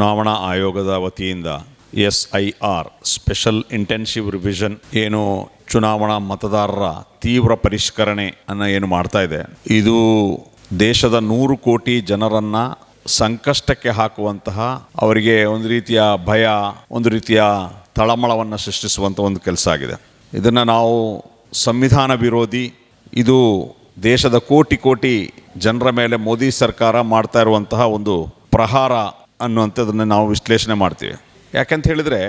ಚುನಾವಣಾ ಆಯೋಗದ ವತಿಯಿಂದ S I R special intensive revision ಏನು ಚುನಾವಣಾ ಮತದಾರರ ತೀವ್ರ ಪರಿಷ್ಕರಣೆ ಅನ್ನ ಏನು ಮಾಡ್ತಾ ಇದೆ. ಇದು ದೇಶದ ನೂರು ಕೋಟಿ ಜನರನ್ನ ಸಂಕಷ್ಟಕ್ಕೆ ಹಾಕುವಂತಹ ಅವರಿಗೆ ಒಂದು ರೀತಿಯ ಭಯ, ಒಂದು ರೀತಿಯ ತಳಮಳವನ್ನು ಸೃಷ್ಟಿಸುವಂಥ ಒಂದು ಕೆಲಸ ಆಗಿದೆ. ಇದನ್ನು ನಾವು ಸಂವಿಧಾನ ವಿರೋಧಿ, ಇದು ದೇಶದ ಕೋಟಿ ಕೋಟಿ ಜನರ ಮೇಲೆ ಮೋದಿ ಸರ್ಕಾರ ಮಾಡ್ತಾ ಇರುವಂತಹ ಒಂದು ಪ್ರಹಾರ ಅನ್ನುವಂಥದ್ದನ್ನು ನಾವು ವಿಶ್ಲೇಷಣೆ ಮಾಡ್ತೀವಿ. ಯಾಕಂತ ಹೇಳಿದರೆ,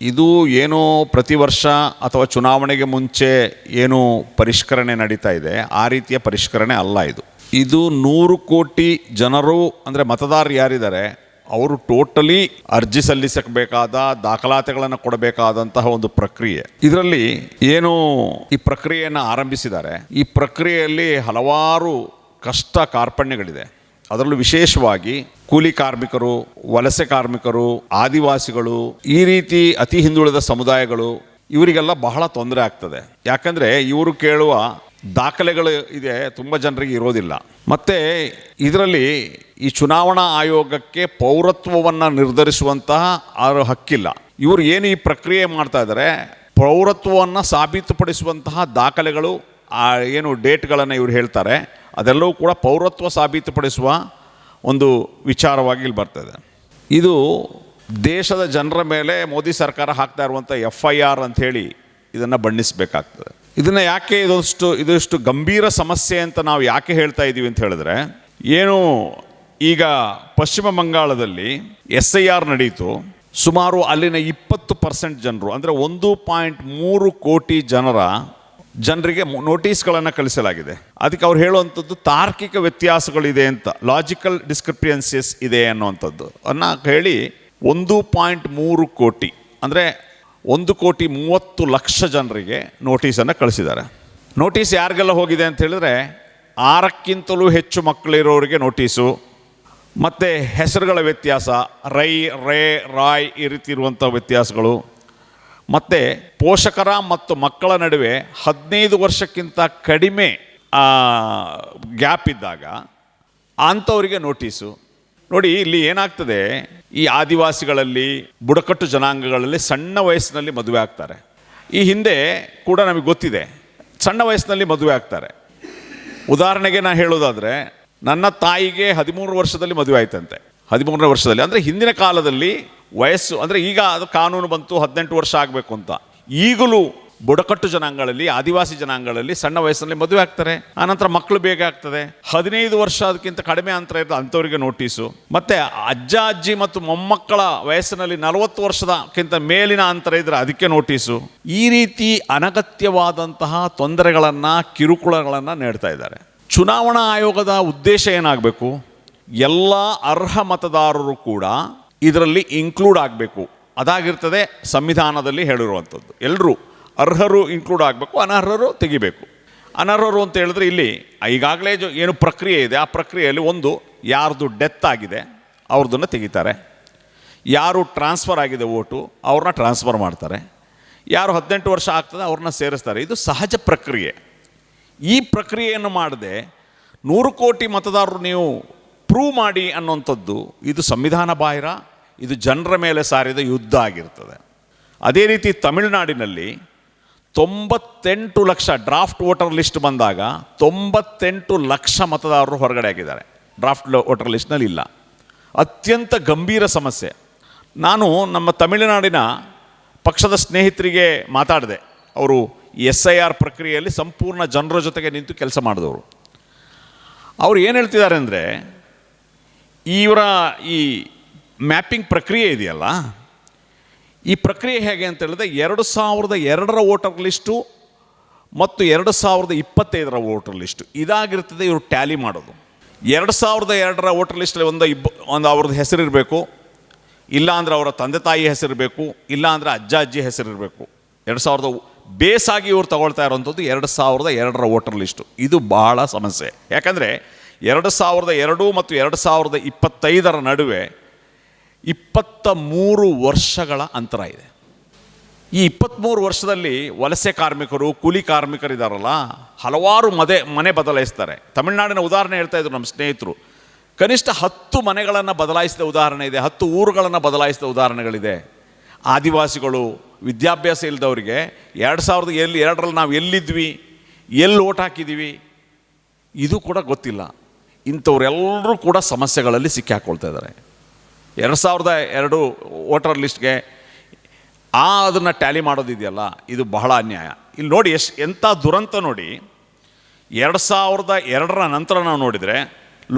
ಇದು ಏನೋ ಪ್ರತಿ ವರ್ಷ ಅಥವಾ ಚುನಾವಣೆಗೆ ಮುಂಚೆ ಏನು ಪರಿಷ್ಕರಣೆ ನಡೀತಾ ಇದೆ. ಆ ರೀತಿಯ ಪರಿಷ್ಕರಣೆ ಅಲ್ಲ ಇದು. ಇದು ನೂರು ಕೋಟಿ ಜನರು, ಅಂದರೆ ಮತದಾರರು ಯಾರಿದ್ದಾರೆ, ಅವರು ಟೋಟಲಿ ಅರ್ಜಿ ಸಲ್ಲಿಸಬೇಕಾದ, ದಾಖಲಾತಿಗಳನ್ನು ಕೊಡಬೇಕಾದಂತಹ ಒಂದು ಪ್ರಕ್ರಿಯೆ. ಇದರಲ್ಲಿ ಏನು ಈ ಪ್ರಕ್ರಿಯೆಯನ್ನು ಆರಂಭಿಸಿದ್ದಾರೆ. ಈ ಪ್ರಕ್ರಿಯೆಯಲ್ಲಿ ಹಲವಾರು ಕಷ್ಟ ಕಾರ್ಪಣ್ಯಗಳಿದೆ. ಅದರಲ್ಲೂ ವಿಶೇಷವಾಗಿ ಕೂಲಿ ಕಾರ್ಮಿಕರು, ವಲಸೆ ಕಾರ್ಮಿಕರು, ಆದಿವಾಸಿಗಳು, ಈ ರೀತಿ ಅತಿ ಹಿಂದುಳಿದ ಸಮುದಾಯಗಳು, ಇವರಿಗೆಲ್ಲ ಬಹಳ ತೊಂದರೆ ಆಗ್ತದೆ. ಯಾಕಂದರೆ ಇವರು ಕೇಳುವ ದಾಖಲೆಗಳು ಇದೆ, ತುಂಬ ಜನರಿಗೆ ಇರೋದಿಲ್ಲ. ಮತ್ತು ಇದರಲ್ಲಿ ಈ ಚುನಾವಣಾ ಆಯೋಗಕ್ಕೆ ಪೌರತ್ವವನ್ನು ನಿರ್ಧರಿಸುವಂತಹ ಅವರ ಹಕ್ಕಿಲ್ಲ. ಇವರು ಏನು ಈ ಪ್ರಕ್ರಿಯೆ ಮಾಡ್ತಾ ಇದ್ದಾರೆ ಪೌರತ್ವವನ್ನು ಸಾಬೀತುಪಡಿಸುವಂತಹ ದಾಖಲೆಗಳು ಏನು ಡೇಟ್ಗಳನ್ನು ಇವರು ಹೇಳ್ತಾರೆ, ಅದೆಲ್ಲವೂ ಕೂಡ ಪೌರತ್ವ ಸಾಬೀತುಪಡಿಸುವ ಒಂದು ವಿಚಾರವಾಗಿ ಇಲ್ಲಿ ಬರ್ತದೆ ಇದು. ದೇಶದ ಜನರ ಮೇಲೆ ಮೋದಿ ಸರ್ಕಾರ ಹಾಕ್ತಾ ಇರುವಂಥ ಎಫ್ ಐ ಆರ್ ಅಂಥೇಳಿ ಇದನ್ನು ಬಣ್ಣಿಸಬೇಕಾಗ್ತದೆ. ಇದನ್ನು ಯಾಕೆ ಇದಷ್ಟು ಇದಷ್ಟು ಗಂಭೀರ ಸಮಸ್ಯೆ ಅಂತ ನಾವು ಯಾಕೆ ಹೇಳ್ತಾ ಇದ್ದೀವಿ ಅಂತ ಹೇಳಿದ್ರೆ, ಏನು ಈಗ ಪಶ್ಚಿಮ ಬಂಗಾಳದಲ್ಲಿ ಎಸ್ ಐ ಆರ್ ನಡೀತು. ಸುಮಾರು ಅಲ್ಲಿನ ಇಪ್ಪತ್ತು ಪರ್ಸೆಂಟ್ ಜನರು, ಅಂದರೆ ಒಂದು ಪಾಯಿಂಟ್ ಮೂರು ಕೋಟಿ ಜನರ ಜನರಿಗೆ ನೋಟಿಸ್ಗಳನ್ನು ಕಳಿಸಲಾಗಿದೆ. ಅದಕ್ಕೆ ಅವ್ರು ಹೇಳುವಂಥದ್ದು ತಾರ್ಕಿಕ ವ್ಯತ್ಯಾಸಗಳಿದೆ ಅಂತ ಲಾಜಿಕಲ್ ಡಿಸ್ಕ್ರಿಪಿಯನ್ಸಿಸ್ ಇದೆ ಅನ್ನುವಂಥದ್ದು. ಅನ್ನ ಹೇಳಿ, ಒಂದು ಪಾಯಿಂಟ್ ಮೂರು ಕೋಟಿ, ಅಂದರೆ ಒಂದು ಕೋಟಿ ಮೂವತ್ತು ಲಕ್ಷ ಜನರಿಗೆ ನೋಟಿಸನ್ನು ಕಳಿಸಿದ್ದಾರೆ. ನೋಟಿಸ್ ಯಾರಿಗೆಲ್ಲ ಹೋಗಿದೆ ಅಂತ ಹೇಳಿದ್ರೆ, ಆರಕ್ಕಿಂತಲೂ ಹೆಚ್ಚು ಮಕ್ಕಳಿರೋರಿಗೆ ನೋಟಿಸು, ಮತ್ತು ಹೆಸರುಗಳ ವ್ಯತ್ಯಾಸ, ರೈ, ರೇ, ರಾಯ್ ಈ ರೀತಿ ಇರುವಂಥ ವ್ಯತ್ಯಾಸಗಳು, ಮತ್ತು ಪೋಷಕರ ಮತ್ತು ಮಕ್ಕಳ ನಡುವೆ ಹದಿನೈದು ವರ್ಷಕ್ಕಿಂತ ಕಡಿಮೆ ಗ್ಯಾಪ್ ಇದ್ದಾಗ ಅಂಥವರಿಗೆ ನೋಟಿಸು ನೋಡಿ, ಇಲ್ಲಿ ಏನಾಗ್ತದೆ? ಈ ಆದಿವಾಸಿಗಳಲ್ಲಿ, ಬುಡಕಟ್ಟು ಜನಾಂಗಗಳಲ್ಲಿ ಸಣ್ಣ ವಯಸ್ಸಿನಲ್ಲಿ ಮದುವೆ ಆಗ್ತಾರೆ. ಈ ಹಿಂದೆ ಕೂಡ ನಮಗೆ ಗೊತ್ತಿದೆ. ಸಣ್ಣ ವಯಸ್ಸಿನಲ್ಲಿ ಮದುವೆ ಆಗ್ತಾರೆ. ಉದಾಹರಣೆಗೆ ನಾನು ಹೇಳೋದಾದರೆ, ನನ್ನ ತಾಯಿಗೆ ಹದಿಮೂರು ವರ್ಷದಲ್ಲಿ ಮದುವೆ ಆಯ್ತಂತೆ. ಹದಿಮೂರನೇ ವರ್ಷದಲ್ಲಿ. ಅಂದರೆ ಹಿಂದಿನ ಕಾಲದಲ್ಲಿ ವಯಸ್ಸು, ಅಂದರೆ ಈಗ ಅದು ಕಾನೂನು ಬಂತು, ಹದಿನೆಂಟು ವರ್ಷ ಆಗಬೇಕು ಅಂತ. ಈಗಲೂ ಬುಡಕಟ್ಟು ಜನಾಂಗಗಳಲ್ಲಿ, ಆದಿವಾಸಿ ಜನಾಂಗಗಳಲ್ಲಿ ಸಣ್ಣ ವಯಸ್ಸಿನಲ್ಲಿ ಮದುವೆ ಆಗ್ತಾರೆ. ಆನಂತರ ಮಕ್ಕಳು ಬೇಗ ಆಗ್ತದೆ. ಹದಿನೈದು ವರ್ಷ ಅದಕ್ಕಿಂತ ಕಡಿಮೆ ಅಂತರ ಇರ್ತದೆ ಅಂಥವರಿಗೆ ನೋಟಿಸು ಮತ್ತೆ ಅಜ್ಜ, ಅಜ್ಜಿ ಮತ್ತು ಮೊಮ್ಮಕ್ಕಳ ವಯಸ್ಸಿನಲ್ಲಿ ನಲವತ್ತು ವರ್ಷದಕ್ಕಿಂತ ಮೇಲಿನ ಅಂತರ ಇದ್ರೆ ಅದಕ್ಕೆ ನೋಟಿಸು ಈ ರೀತಿ ಅನಗತ್ಯವಾದಂತಹ ತೊಂದರೆಗಳನ್ನು, ಕಿರುಕುಳಗಳನ್ನು ನೀಡ್ತಾ ಇದ್ದಾರೆ. ಚುನಾವಣಾ ಆಯೋಗದ ಉದ್ದೇಶ ಏನಾಗಬೇಕು? ಎಲ್ಲ ಅರ್ಹ ಮತದಾರರು ಕೂಡ ಇದರಲ್ಲಿ ಇನ್ಕ್ಲೂಡ್ ಆಗಬೇಕು. ಅದಾಗಿರ್ತದೆ ಸಂವಿಧಾನದಲ್ಲಿ ಹೇಳಿರುವಂಥದ್ದು. ಎಲ್ಲರೂ ಅರ್ಹರು ಇನ್ಕ್ಲೂಡ್ ಆಗಬೇಕು, ಅನರ್ಹರು ತೆಗಿಬೇಕು. ಅನರ್ಹರು ಅಂತ ಹೇಳಿದ್ರೆ ಇಲ್ಲಿ ಈಗಾಗಲೇ ಏನು ಪ್ರಕ್ರಿಯೆ ಇದೆ, ಆ ಪ್ರಕ್ರಿಯೆಯಲ್ಲಿ ಒಂದು ಯಾರ್ದು ಡೆತ್ ಆಗಿದೆ ಅವ್ರದ್ದನ್ನು ತೆಗಿತಾರೆ. ಯಾರು ಟ್ರಾನ್ಸ್ಫರ್ ಆಗಿದೆ ಓಟು ಅವ್ರನ್ನ ಟ್ರಾನ್ಸ್ಫರ್ ಮಾಡ್ತಾರೆ. ಯಾರು ಹದಿನೆಂಟು ವರ್ಷ ಆಗ್ತದೆ ಅವ್ರನ್ನ ಸೇರಿಸ್ತಾರೆ. ಇದು ಸಹಜ ಪ್ರಕ್ರಿಯೆ. ಈ ಪ್ರಕ್ರಿಯೆಯನ್ನು ಮಾಡದೆ ನೂರು ಕೋಟಿ ಮತದಾರರು ನೀವು ಪ್ರೂವ್ ಮಾಡಿ ಅನ್ನುವಂಥದ್ದು, ಇದು ಸಂವಿಧಾನ ಬಾಹಿರ, ಇದು ಜನರ ಮೇಲೆ ಸಾರಿದ ಯುದ್ಧ ಆಗಿರ್ತದೆ. ಅದೇ ರೀತಿ ತಮಿಳುನಾಡಿನಲ್ಲಿ ತೊಂಬತ್ತೆಂಟು ಲಕ್ಷ ಡ್ರಾಫ್ಟ್ ವೋಟರ್ ಲಿಸ್ಟ್ ಬಂದಾಗ ತೊಂಬತ್ತೆಂಟು ಲಕ್ಷ ಮತದಾರರು ಹೊರಗಡೆ ಆಗಿದ್ದಾರೆ. ಡ್ರಾಫ್ಟ್ ವೋಟರ್ ಲಿಸ್ಟ್ನಲ್ಲಿ ಇಲ್ಲ. ಅತ್ಯಂತ ಗಂಭೀರ ಸಮಸ್ಯೆ. ನಾನು ನಮ್ಮ ತಮಿಳುನಾಡಿನ ಪಕ್ಷದ ಸ್ನೇಹಿತರಿಗೆ ಮಾತಾಡಿದೆ. ಅವರು ಎಸ್ ಐ ಆರ್ ಪ್ರಕ್ರಿಯೆಯಲ್ಲಿ ಸಂಪೂರ್ಣ ಜನರ ಜೊತೆಗೆ ನಿಂತು ಕೆಲಸ ಮಾಡಿದವರು. ಅವ್ರು ಏನು ಹೇಳ್ತಿದ್ದಾರೆ ಅಂದರೆ ಇವರ ಈ ಮ್ಯಾಪಿಂಗ್ ಪ್ರಕ್ರಿಯೆ ಇದೆಯಲ್ಲ ಈ ಪ್ರಕ್ರಿಯೆ ಹೇಗೆ ಅಂತ ಹೇಳಿದ್ರೆ ಎರಡು ಸಾವಿರದ ಎರಡರ ವೋಟರ್ ಲಿಸ್ಟು ಮತ್ತು ಎರಡು ಸಾವಿರದ ಇಪ್ಪತ್ತೈದರ ವೋಟರ್ ಲಿಸ್ಟು. ಇದಾಗಿರ್ತದೆ ಇವರು ಟ್ಯಾಲಿ ಮಾಡೋದು. ಎರಡು ಸಾವಿರದ ಎರಡರ ವೋಟರ್ ಲಿಸ್ಟಲ್ಲಿ ಒಂದು ಇಬ್ಬ, ಒಂದು ಅವ್ರದ್ದು ಹೆಸರಿರಬೇಕು ಇಲ್ಲ ಅಂದರೆ ಅವರ ತಂದೆ ತಾಯಿ ಹೆಸರಿರಬೇಕು ಇಲ್ಲ ಅಂದರೆ ಅಜ್ಜ ಅಜ್ಜಿ ಹೆಸರಿರಬೇಕು ಎರಡು ಸಾವಿರದ ಬೇಸಾಗಿ ಇವ್ರು ತಗೊಳ್ತಾ ಇರೋವಂಥದ್ದು ಎರಡು ಸಾವಿರದ ಎರಡರ ವೋಟರ್ ಲಿಸ್ಟು. ಇದು ಬಹಳ ಸಮಸ್ಯೆ. ಯಾಕಂದರೆ ಎರಡು ಸಾವಿರದ ಎರಡು ಮತ್ತು ಎರಡು ಸಾವಿರದ ಇಪ್ಪತ್ತೈದರ ನಡುವೆ ಇಪ್ಪತ್ತ ಮೂರು ವರ್ಷಗಳ ಅಂತರ ಇದೆ. ಈ ಇಪ್ಪತ್ತ್ಮೂರು ವರ್ಷದಲ್ಲಿ ವಲಸೆ ಕಾರ್ಮಿಕರು, ಕೂಲಿ ಕಾರ್ಮಿಕರಿದ್ದಾರಲ್ಲ ಹಲವಾರು ಮದೆ, ಮನೆ ಬದಲಾಯಿಸ್ತಾರೆ. ತಮಿಳುನಾಡಿನ ಉದಾಹರಣೆ ಹೇಳ್ತಾ ಇದ್ರು ನಮ್ಮ ಸ್ನೇಹಿತರು. ಕನಿಷ್ಠ ಹತ್ತು ಮನೆಗಳನ್ನು ಬದಲಾಯಿಸಿದ ಉದಾಹರಣೆ ಇದೆ, ಹತ್ತು ಊರುಗಳನ್ನು ಬದಲಾಯಿಸಿದ ಉದಾಹರಣೆಗಳಿದೆ. ಆದಿವಾಸಿಗಳು, ವಿದ್ಯಾಭ್ಯಾಸ ಇಲ್ಲದವರಿಗೆ ಎರಡು ಸಾವಿರದ ಎಲ್ಲಿ, ಎರಡರಲ್ಲಿ ನಾವು ಎಲ್ಲಿದ್ವಿ, ಎಲ್ಲಿ ಓಟ್ ಹಾಕಿದ್ದೀವಿ ಇದು ಕೂಡ ಗೊತ್ತಿಲ್ಲ. ಇಂಥವರೆಲ್ಲರೂ ಕೂಡ ಸಮಸ್ಯೆಗಳಲ್ಲಿ ಸಿಕ್ಕಾಕೊಳ್ತಾ ಇದ್ದಾರೆ. ಎರಡು ಸಾವಿರದ ಎರಡು ವೋಟರ್ ಲಿಸ್ಟ್ಗೆ ಆ ಅದನ್ನು ಟ್ಯಾಲಿ ಮಾಡೋದಿದೆಯಲ್ಲ, ಇದು ಬಹಳ ಅನ್ಯಾಯ. ಇಲ್ಲಿ ನೋಡಿ ಎಷ್ಟು ಎಂಥ ದುರಂತ ನೋಡಿ, ಎರಡು ಸಾವಿರದ ಎರಡರ ನಂತರ ನಾವು ನೋಡಿದರೆ,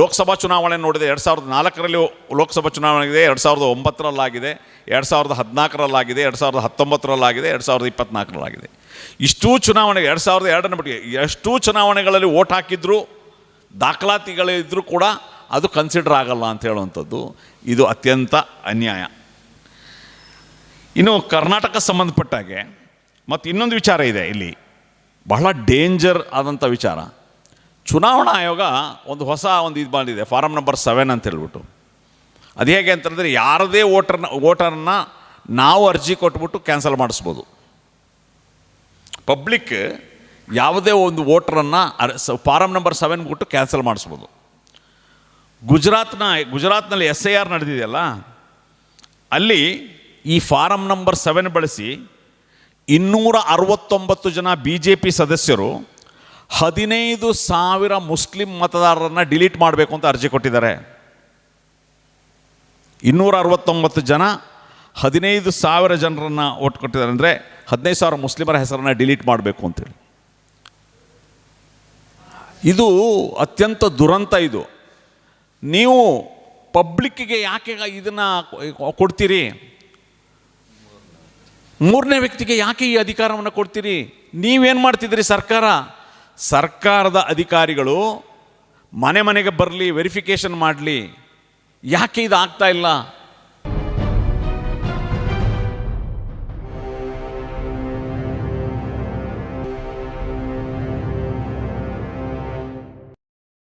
ಲೋಕಸಭಾ ಚುನಾವಣೆ ನೋಡಿದೆ ಎರಡು ಸಾವಿರದ ನಾಲ್ಕರಲ್ಲಿ ಲೋಕಸಭಾ ಚುನಾವಣೆ ಆಗಿದೆ ಎರಡು ಸಾವಿರದ ಒಂಬತ್ತರಲ್ಲಾಗಿದೆ, ಎರಡು ಸಾವಿರದ ಹದಿನಾಲ್ಕರಲ್ಲಾಗಿದೆ, ಎರಡು ಸಾವಿರದ ಹತ್ತೊಂಬತ್ತರಲ್ಲಾಗಿದೆ, ಎರಡು ಸಾವಿರದ ಇಪ್ಪತ್ತ್ನಾಲ್ಕರಲ್ಲಾಗಿದೆ ಇಷ್ಟೂ ಚುನಾವಣೆ, ಎರಡು ಸಾವಿರದ ಎರಡನೇ ಬಿಟ್ಟು ಎಷ್ಟೂ ಚುನಾವಣೆಗಳಲ್ಲಿ ಓಟ್ ಹಾಕಿದ್ರು ದಾಖಲಾತಿಗಳಿದ್ದರೂ ಕೂಡ ಅದು ಕನ್ಸಿಡರ್ ಆಗಲ್ಲ ಅಂತ ಹೇಳುವಂಥದ್ದು ಇದು ಅತ್ಯಂತ ಅನ್ಯಾಯ. ಇನ್ನು ಕರ್ನಾಟಕ ಸಂಬಂಧಪಟ್ಟಾಗೆ ಮತ್ತು ಇನ್ನೊಂದು ವಿಚಾರ ಇದೆ ಇಲ್ಲಿ. ಬಹಳ ಡೇಂಜರ್ ಆದಂಥ ವಿಚಾರ. ಚುನಾವಣಾ ಆಯೋಗ ಒಂದು ಹೊಸ ಒಂದು ಇದು ಬಂದಿದೆ ಫಾರಮ್ ನಂಬರ್ ಸೆವೆನ್ ಅಂತ ಹೇಳ್ಬಿಟ್ಟು. ಅದು ಹೇಗೆ ಅಂತಂದರೆ ಯಾರದೇ ವೋಟರ್ನ ವೋಟರ್ನ ನಾವು ಅರ್ಜಿ ಕೊಟ್ಬಿಟ್ಟು ಕ್ಯಾನ್ಸಲ್ ಮಾಡಿಸ್ಬೋದು. ಪಬ್ಲಿಕ್ ಯಾವುದೇ ಒಂದು ವೋಟ್ರನ್ನು ಅರ್ ಫಾರಮ್ ನಂಬರ್ ಸೆವೆನ್ ಬಿಟ್ಟು ಕ್ಯಾನ್ಸಲ್ ಮಾಡಿಸ್ಬೋದು. ಗುಜರಾತ್ನ, ಗುಜರಾತ್ನಲ್ಲಿ ಎಸ್ ಐ ಆರ್ ನಡೆದಿದೆಯಲ್ಲ, ಅಲ್ಲಿ ಈ ಫಾರಂ ನಂಬರ್ ಸೆವೆನ್ ಬಳಸಿ ಇನ್ನೂರ ಅರವತ್ತೊಂಬತ್ತು ಜನ ಬಿ ಜೆ ಪಿ ಸದಸ್ಯರು ಹದಿನೈದು ಸಾವಿರ ಮುಸ್ಲಿಂ ಮತದಾರರನ್ನು ಡಿಲೀಟ್ ಮಾಡಬೇಕು ಅಂತ ಅರ್ಜಿ ಕೊಟ್ಟಿದ್ದಾರೆ. ಇನ್ನೂರ ಅರವತ್ತೊಂಬತ್ತು ಜನ ಹದಿನೈದು ಸಾವಿರ ಜನರನ್ನು ಓಟ್ ಕೊಟ್ಟಿದ್ದಾರೆ ಅಂದರೆ ಹದಿನೈದು ಸಾವಿರ ಮುಸ್ಲಿಮರ ಹೆಸರನ್ನು ಡಿಲೀಟ್ ಮಾಡಬೇಕು ಅಂತೇಳಿ ಇದು ಅತ್ಯಂತ ದುರಂತ ಇದು. ನೀವು ಪಬ್ಲಿಕ್ಕಿಗೆ ಯಾಕೆ ಇದನ್ನು ಕೊಡ್ತೀರಿ? ಮೂರನೇ ವ್ಯಕ್ತಿಗೆ ಯಾಕೆ ಈ ಅಧಿಕಾರವನ್ನು ಕೊಡ್ತೀರಿ? ನೀವೇನು ಮಾಡ್ತಿದ್ರಿ ಸರ್ಕಾರ? ಸರ್ಕಾರದ ಅಧಿಕಾರಿಗಳು ಮನೆ ಮನೆಗೆ ಬರಲಿ ವೆರಿಫಿಕೇಷನ್ ಮಾಡಲಿ. ಯಾಕೆ ಇದು ಆಗ್ತಾ ಇಲ್ಲ?